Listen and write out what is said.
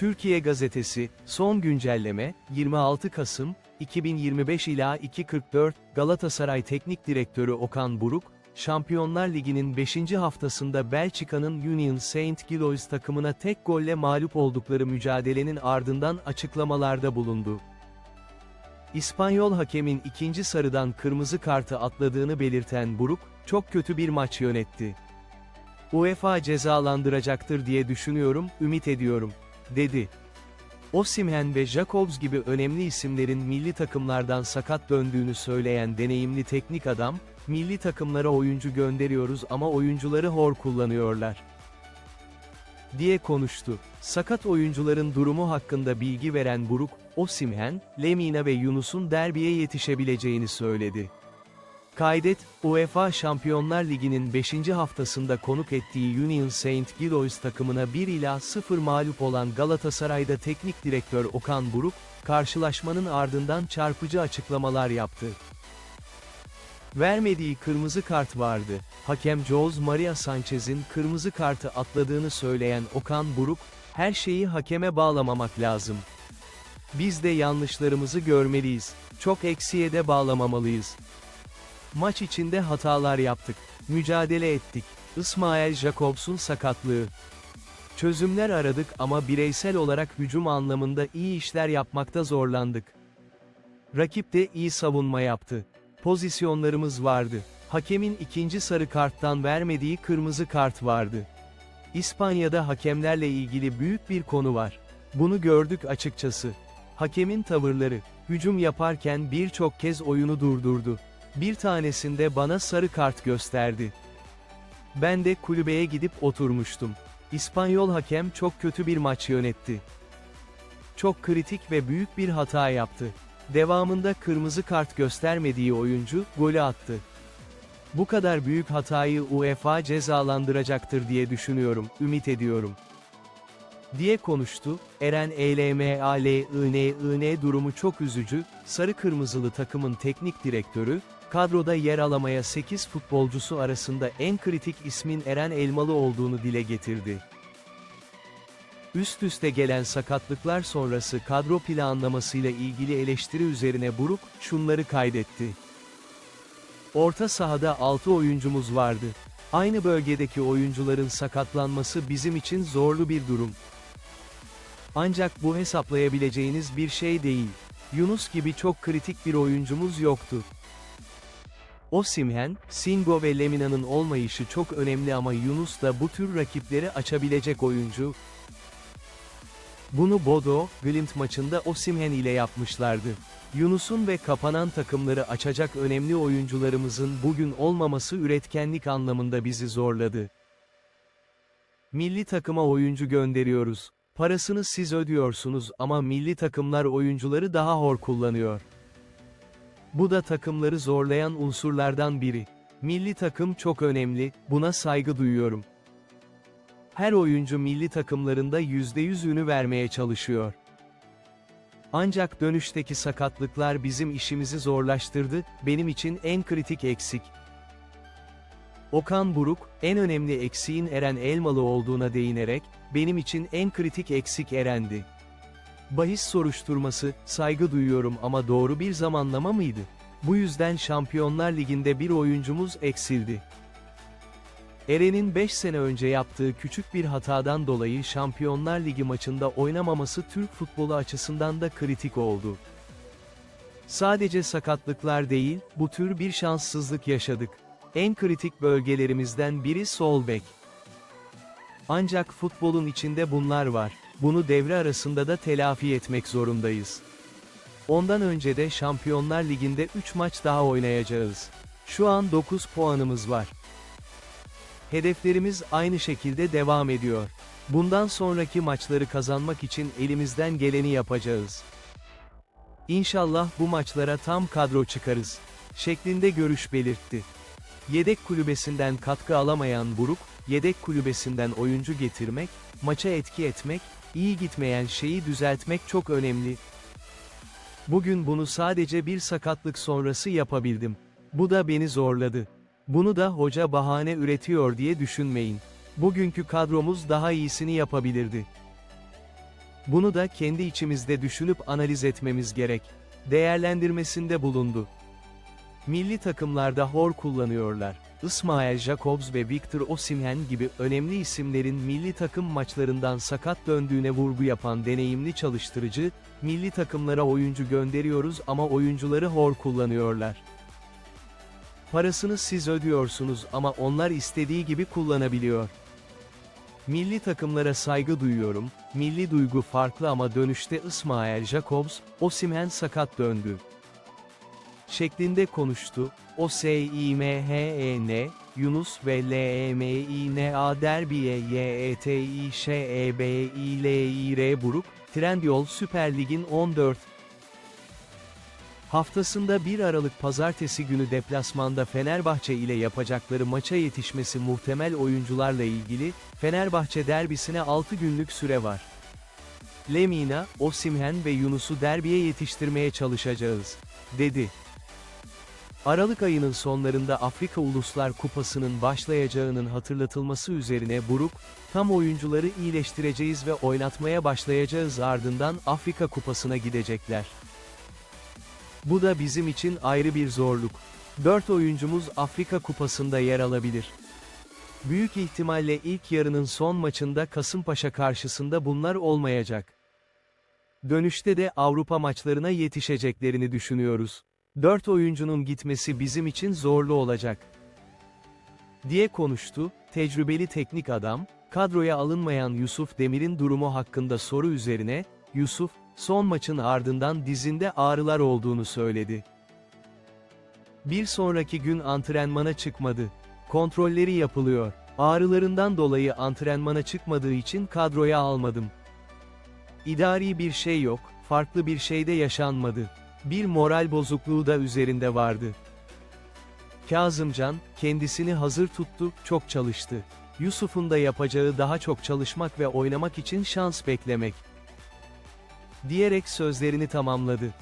Türkiye Gazetesi, son güncelleme, 26 Kasım, 2025 ila 2.44, Galatasaray Teknik Direktörü Okan Buruk, Şampiyonlar Ligi'nin 5. haftasında Belçika'nın Union Saint Gilloise takımına tek golle mağlup oldukları mücadelenin ardından açıklamalarda bulundu. İspanyol hakemin ikinci sarıdan kırmızı kartı atladığını belirten Buruk, çok kötü bir maç yönetti. UEFA cezalandıracaktır diye düşünüyorum, ümit ediyorum, dedi. Osimhen ve Jacobs gibi önemli isimlerin milli takımlardan sakat döndüğünü söyleyen deneyimli teknik adam, milli takımlara oyuncu gönderiyoruz ama oyuncuları hor kullanıyorlar diye konuştu. Sakat oyuncuların durumu hakkında bilgi veren Buruk, Osimhen, Lemina ve Yunus'un derbiye yetişebileceğini söyledi. Kaydet, UEFA Şampiyonlar Ligi'nin 5. haftasında konuk ettiği Union Saint Gilloise takımına 1 ila 0 mağlup olan Galatasaray'da teknik direktör Okan Buruk, karşılaşmanın ardından çarpıcı açıklamalar yaptı. Vermediği kırmızı kart vardı. Hakem Jose Maria Sanchez'in kırmızı kartı atladığını söyleyen Okan Buruk, her şeyi hakeme bağlamamak lazım. Biz de yanlışlarımızı görmeliyiz. Çok eksiye de bağlamamalıyız. Maç içinde hatalar yaptık. Mücadele ettik. İsmail Jacobs'un sakatlığı. Çözümler aradık ama bireysel olarak hücum anlamında iyi işler yapmakta zorlandık. Rakip de iyi savunma yaptı. Pozisyonlarımız vardı. Hakemin ikinci sarı karttan vermediği kırmızı kart vardı. İspanya'da hakemlerle ilgili büyük bir konu var. Bunu gördük açıkçası. Hakemin tavırları, hücum yaparken birçok kez oyunu durdurdu. Bir tanesinde bana sarı kart gösterdi. Ben de kulübeye gidip oturmuştum. İspanyol hakem çok kötü bir maç yönetti. Çok kritik ve büyük bir hata yaptı. Devamında kırmızı kart göstermediği oyuncu, golü attı. Bu kadar büyük hatayı UEFA cezalandıracaktır diye düşünüyorum, ümit ediyorum. Diye konuştu, Eren ELMALIN durumu çok üzücü, sarı kırmızılı takımın teknik direktörü, kadroda yer alamaya 8 futbolcusu arasında en kritik ismin Eren Elmalı olduğunu dile getirdi. Üst üste gelen sakatlıklar sonrası kadro planlamasıyla ilgili eleştiri üzerine Buruk, şunları kaydetti. Orta sahada 6 oyuncumuz vardı. Aynı bölgedeki oyuncuların sakatlanması bizim için zorlu bir durum. Ancak bu hesaplayabileceğiniz bir şey değil. Yunus gibi çok kritik bir oyuncumuz yoktu. Osimhen, Singo ve Lemina'nın olmayışı çok önemli ama Yunus da bu tür rakipleri açabilecek oyuncu. Bunu Bodo, Glimt maçında Osimhen ile yapmışlardı. Yunus'un ve kapanan takımları açacak önemli oyuncularımızın bugün olmaması üretkenlik anlamında bizi zorladı. Milli takıma oyuncu gönderiyoruz. Parasını siz ödüyorsunuz ama milli takımlar oyuncuları daha hor kullanıyor. Bu da takımları zorlayan unsurlardan biri. Milli takım çok önemli, buna saygı duyuyorum. Her oyuncu milli takımlarında %100 ünü vermeye çalışıyor. Ancak dönüşteki sakatlıklar bizim işimizi zorlaştırdı, benim için en kritik eksik. Okan Buruk, en önemli eksiğin Eren Elmalı olduğuna değinerek, benim için en kritik eksik Eren'di. Bahis soruşturması, saygı duyuyorum ama doğru bir zamanlama mıydı? Bu yüzden Şampiyonlar Ligi'nde bir oyuncumuz eksildi. Eren'in 5 sene önce yaptığı küçük bir hatadan dolayı Şampiyonlar Ligi maçında oynamaması Türk futbolu açısından da kritik oldu. Sadece sakatlıklar değil, bu tür bir şanssızlık yaşadık. En kritik bölgelerimizden biri sol bek. Ancak futbolun içinde bunlar var. Bunu devre arasında da telafi etmek zorundayız. Ondan önce de Şampiyonlar Ligi'nde 3 maç daha oynayacağız. Şu an 9 puanımız var. Hedeflerimiz aynı şekilde devam ediyor. Bundan sonraki maçları kazanmak için elimizden geleni yapacağız. İnşallah bu maçlara tam kadro çıkarız. Şeklinde görüş belirtti. Yedek kulübesinden katkı alamayan Buruk, yedek kulübesinden oyuncu getirmek, maça etki etmek, iyi gitmeyen şeyi düzeltmek çok önemli. Bugün bunu sadece bir sakatlık sonrası yapabildim. Bu da beni zorladı. Bunu da hoca bahane üretiyor diye düşünmeyin. Bugünkü kadromuz daha iyisini yapabilirdi. Bunu da kendi içimizde düşünüp analiz etmemiz gerek. Değerlendirmesinde bulundu. Milli takımlarda hor kullanıyorlar. İsmail Jacobs ve Victor Osimhen gibi önemli isimlerin milli takım maçlarından sakat döndüğüne vurgu yapan deneyimli çalıştırıcı, milli takımlara oyuncu gönderiyoruz ama oyuncuları hor kullanıyorlar. Parasını siz ödüyorsunuz ama onlar istediği gibi kullanabiliyor. Milli takımlara saygı duyuyorum, milli duygu farklı ama dönüşte İsmail Jacobs, Osimhen sakat döndü. Şeklinde konuştu, o S I M H E N, Yunus ve L E M I N A Derbiye Y E T İ Ş E B İ L İ R Buruk, Trendyol Süper Lig'in 14 Haftasında 1 Aralık Pazartesi günü deplasmanda Fenerbahçe ile yapacakları maça yetişmesi muhtemel oyuncularla ilgili, Fenerbahçe derbisine 6 günlük süre var. Lemina, Osimhen ve Yunus'u derbiye yetiştirmeye çalışacağız, dedi. Aralık ayının sonlarında Afrika Uluslar Kupası'nın başlayacağının hatırlatılması üzerine Buruk, tam oyuncuları iyileştireceğiz ve oynatmaya başlayacağız ardından Afrika Kupası'na gidecekler. Bu da bizim için ayrı bir zorluk. 4 oyuncumuz Afrika Kupası'nda yer alabilir. Büyük ihtimalle ilk yarının son maçında Kasımpaşa karşısında bunlar olmayacak. Dönüşte de Avrupa maçlarına yetişeceklerini düşünüyoruz. 4 oyuncunun gitmesi bizim için zorlu olacak. Diye konuştu, tecrübeli teknik adam, kadroya alınmayan Yusuf Demir'in durumu hakkında soru üzerine, Yusuf, son maçın ardından dizinde ağrılar olduğunu söyledi. Bir sonraki gün antrenmana çıkmadı. Kontrolleri yapılıyor. Ağrılarından dolayı antrenmana çıkmadığı için kadroya almadım. İdari bir şey yok, farklı bir şey de yaşanmadı. Bir moral bozukluğu da üzerinde vardı. Kazımcan, kendisini hazır tuttu, çok çalıştı. Yusuf'un da yapacağı daha çok çalışmak ve oynamak için şans beklemek. Diyerek sözlerini tamamladı.